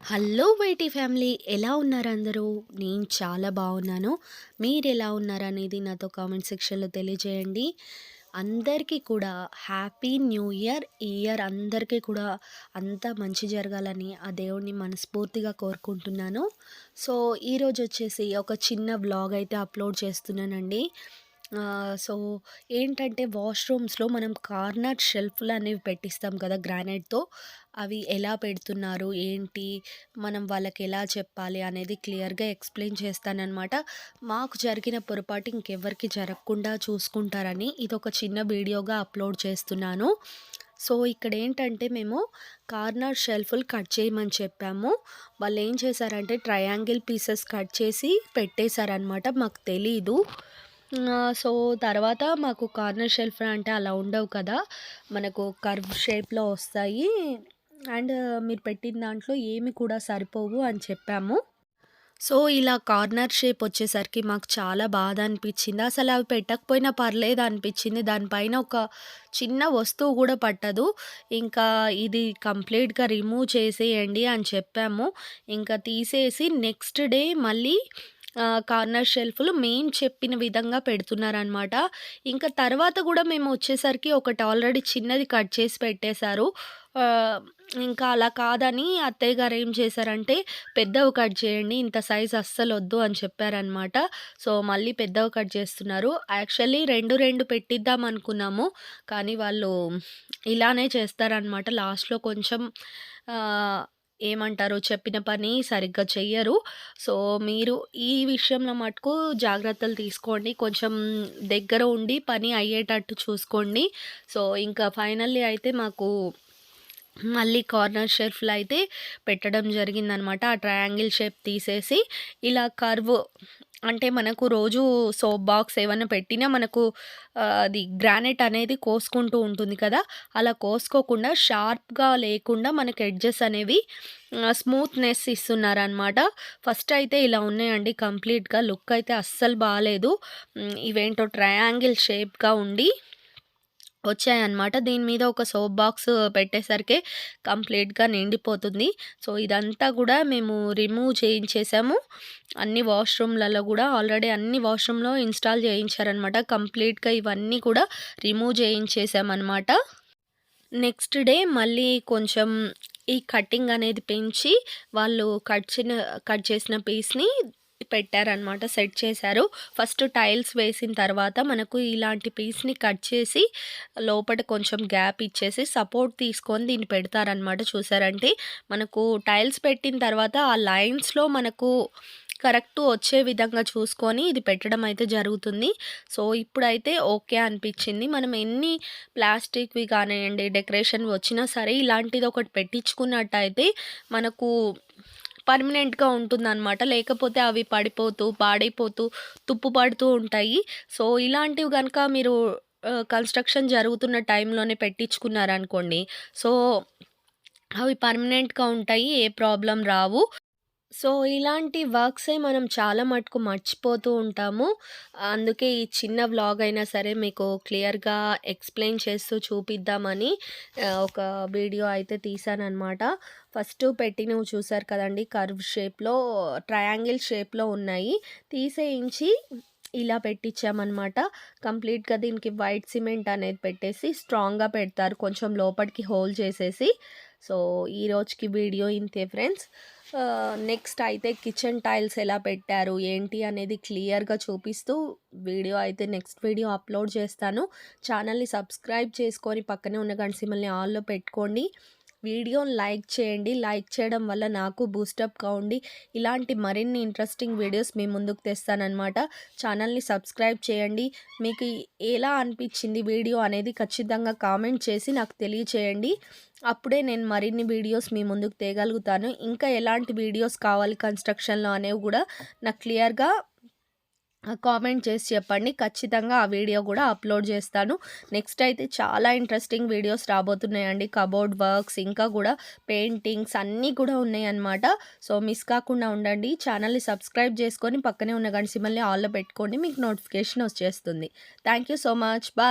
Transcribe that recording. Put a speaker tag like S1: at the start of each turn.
S1: Hello YT family ఎలా ఉన్నారు అందరూ? నేను చాలా బాగున్నాను. మీరు ఎలా ఉన్నారనేది నాతో కామెంట్ సెక్షన్లో తెలియజేయండి. అందరికీ కూడా హ్యాపీ న్యూ ఇయర్. ఈ ఇయర్ అందరికీ కూడా అంతా మంచి జరగాలని ఆ దేవుడిని మనస్ఫూర్తిగా కోరుకుంటున్నాను. సో ఈరోజు వచ్చేసి ఒక చిన్న వ్లాగ్ అయితే అప్లోడ్ చేస్తున్నానండి. సో ఏంటంటే వాష్రూమ్స్లో మనం కార్నర్ షెల్ఫ్లు అనేవి పెట్టిస్తాం కదా గ్రానైట్తో. అవి ఎలా పెడుతున్నారు? ఏంటి? మనం వాళ్ళకి ఎలా చెప్పాలి? అనేది క్లియర్గా ఎక్స్ప్లెయిన్ చేస్తానన్నమాట. మాకు జరిగిన పొరపాటు ఇంకెవ్వరికి జరగకుండా చూసుకుంటారని ఇది ఒక చిన్న వీడియోగా అప్లోడ్ చేస్తున్నాను. సో ఇక్కడ ఏంటంటే మేము కార్నర్ షెల్ఫ్లు కట్ చేయమని చెప్పాము. వాళ్ళు ఏం చేశారంటే ట్రయాంగిల్ పీసెస్ కట్ చేసి పెట్టేశారనమాట మాకు తెలీదు. సో తర్వాత మాకు కార్నర్ షెల్ఫ్ అంటే అలా ఉండవు కదా. మనకు కర్వ్ షేప్లో వస్తాయి. అండ్ మీరు పెట్టిన దాంట్లో ఏమి కూడా సరిపోవు అని చెప్పాము. సో ఇలా కార్నర్ షేప్ వచ్చేసరికి మాకు చాలా బాధ అనిపించింది. అసలు అవి పెట్టకపోయినా పర్లేదు అనిపించింది. దానిపైన ఒక చిన్న వస్తువు కూడా పట్టదు. ఇంకా ఇది కంప్లీట్గా రిమూవ్ చేసేయండి అని చెప్పాము. ఇంకా తీసేసి నెక్స్ట్ డే మళ్ళీ కార్నర్ షెల్ఫ్‌లు మేము చెప్పిన విధంగా పెడుతున్నారనమాట. ఇంకా తర్వాత కూడా మేము వచ్చేసరికి ఒకటి ఆల్రెడీ చిన్నది కట్ చేసి పెట్టేశారు. ఇంకా అలా కాదని అత్తయ్య గారు ఏం చేశారంటే, "పెద్దవి కట్ చేయండి. ఇంత సైజ్ అస్సలు వద్దు అని చెప్పారనమాట. సో, మళ్ళీ పెద్దవి కట్ చేస్తున్నారు. యాక్చువల్లీ రెండు రెండు పెట్టిద్దాం అనుకున్నాము. కానీ వాళ్ళు ఇలానే చేస్తారనమాట. లాస్ట్‌లో కొంచెం ఏమంటారు చెప్పిన పని సరిగ్గా చెయ్యరు. సో, మీరు ఈ విషయంలో మటుకు జాగ్రత్తలు తీసుకోండి. కొంచెం దగ్గర ఉండి పని అయ్యేటట్టు చూసుకోండి. సో, ఇంకా ఫైనల్లీ అయితే మాకు మళ్ళీ కార్నర్ షెల్ఫ్‌లో అయితే పెట్టడం జరిగిందనమాట. ఆ ట్రయాంగిల్ షేప్ తీసేసి ఇలా కర్వ్ అంటే మనకు రోజు సోప్ బాక్స్ ఏమైనా పెట్టినా మనకు అది గ్రానైట్ అనేది కోసుకుంటూ ఉంటుంది కదా! అలా కోసుకోకుండా షార్ప్గా లేకుండా మనకు ఎడ్జెస్ అనేవి స్మూత్నెస్ ఇస్తున్నారనమాట ఫస్ట్ అయితే ఇలా ఉన్నాయండి కంప్లీట్గా. లుక్ అయితే అస్సలు బాగాలేదు ఇవేంటో ట్రయాంగిల్ షేప్గా ఉండి వచ్చాయన్నమాట. దీని మీద ఒక సోప్ బాక్స్ పెట్టేసరికి కంప్లీట్గా నిండిపోతుంది. సో ఇదంతా కూడా మేము రిమూవ్ చేయించేసాము. అన్ని వాష్రూమ్లలో కూడా ఆల్రెడీ అన్ని వాష్రూమ్లో ఇన్స్టాల్ చేయించారనమాట కంప్లీట్గా ఇవన్నీ కూడా రిమూవ్ చేయించేసామన్నమాట. నెక్స్ట్ డే మళ్ళీ కొంచెం ఈ కటింగ్ అనేది పెంచి వాళ్ళు కట్ చేసిన కట్ చేసిన పీస్ని పెట్టారనమాట సెట్ చేశారు. ఫస్ట్ టైల్స్ వేసిన తర్వాత మనకు ఇలాంటి పీస్ని కట్ చేసి లోపల కొంచెం గ్యాప్ ఇచ్చేసి సపోర్ట్ తీసుకొని దీన్ని పెడతారనమాట చూసారంటే. మనకు టైల్స్ పెట్టిన తర్వాత ఆ లైన్స్లో మనకు కరెక్ట్ వచ్చే విధంగా చూసుకొని ఇది పెట్టడం అయితే జరుగుతుంది. సో ఇప్పుడైతే ఓకే అనిపించింది. మనం ఎన్ని ప్లాస్టిక్వి కానివ్వండి డెకరేషన్ వచ్చినా సరే ఇలాంటిది ఒకటి పెట్టించుకున్నట్టయితే మనకు పర్మనెంట్గా ఉంటుందన్నమాట. లేకపోతే అవి పడిపోతూ పాడైపోతూ తుప్పు పడుతూ ఉంటాయి. సో ఇలాంటివి కనుక మీరు కన్స్ట్రక్షన్ జరుగుతున్న టైంలోనే పెట్టించుకున్నారనుకోండి. సో అవి పర్మనెంట్గా ఉంటాయి ఏ ప్రాబ్లం రావు. సో ఇలాంటి వర్క్సే మనం చాలా మటుకు మర్చిపోతూ ఉంటాము. అందుకే ఈ చిన్న వ్లాగ్ అయినా సరే మీకు క్లియర్గా ఎక్స్ప్లెయిన్ చేస్తూ చూపిద్దామని ఒక వీడియో అయితే తీసానమాట ఫస్ట్ పెట్టినవి చూసారు కదండి కర్వ్ షేప్లో ట్రయాంగిల్ షేప్లో ఉన్నాయి. తీసేయించి ఇలా పెట్టించామన్నమాట కంప్లీట్గా దీనికి వైట్ సిమెంట్ అనేది పెట్టేసి స్ట్రాంగ్గా పెడతారు. కొంచెం లోపలికి హోల్ చేసేసి సో ఈ రోజుకి వీడియో ఇంతే ఫ్రెండ్స్. నెక్స్ట్ అయితే కిచెన్ టైల్స్ ఎలా పెట్టారు ఏంటి అనేది క్లియర్గా చూపిస్తూ వీడియో అయితే నెక్స్ట్ వీడియో అప్లోడ్ చేస్తాను. ఛానల్ని సబ్స్క్రైబ్ చేసుకొని పక్కనే ఉన్న గంటసిమల్ని ఆల్లో పెట్టుకోండి. వీడియోని లైక్ చేయండి. లైక్ చేయడం వల్ల నాకు బూస్టప్ కావండి. ఇలాంటి మరిన్ని ఇంట్రెస్టింగ్ వీడియోస్ మీ ముందుకు తెస్తానన్నమాట. ఛానల్ని సబ్స్క్రైబ్ చేయండి. మీకు ఎలా అనిపించింది వీడియో అనేది ఖచ్చితంగా కామెంట్ చేసి నాకు తెలియచేయండి. అప్పుడే నేను మరిన్ని వీడియోస్ మీ ముందుకు తేగలుగుతాను. ఇంకా ఎలాంటి వీడియోస్ కావాలి కన్స్ట్రక్షన్లో అనేవి కూడా నాకు క్లియర్గా కామెంట్ చేసి చెప్పండి. ఖచ్చితంగా ఆ వీడియో కూడా అప్లోడ్ చేస్తాను. నెక్స్ట్ అయితే చాలా ఇంట్రెస్టింగ్ వీడియోస్ రాబోతున్నాయండి. కబోర్డ్ వర్క్స్ ఇంకా కూడా పెయింటింగ్స్ అన్నీ కూడా ఉన్నాయన్నమాట. సో మిస్ కాకుండా ఉండండి. ఛానల్ని సబ్స్క్రైబ్ చేసుకొని పక్కనే ఉన్న గంట సిమ్మల్ని ఆల్లో పెట్టుకోండి. మీకు నోటిఫికేషన్ వచ్చేస్తుంది. Thank so much. బాయ్.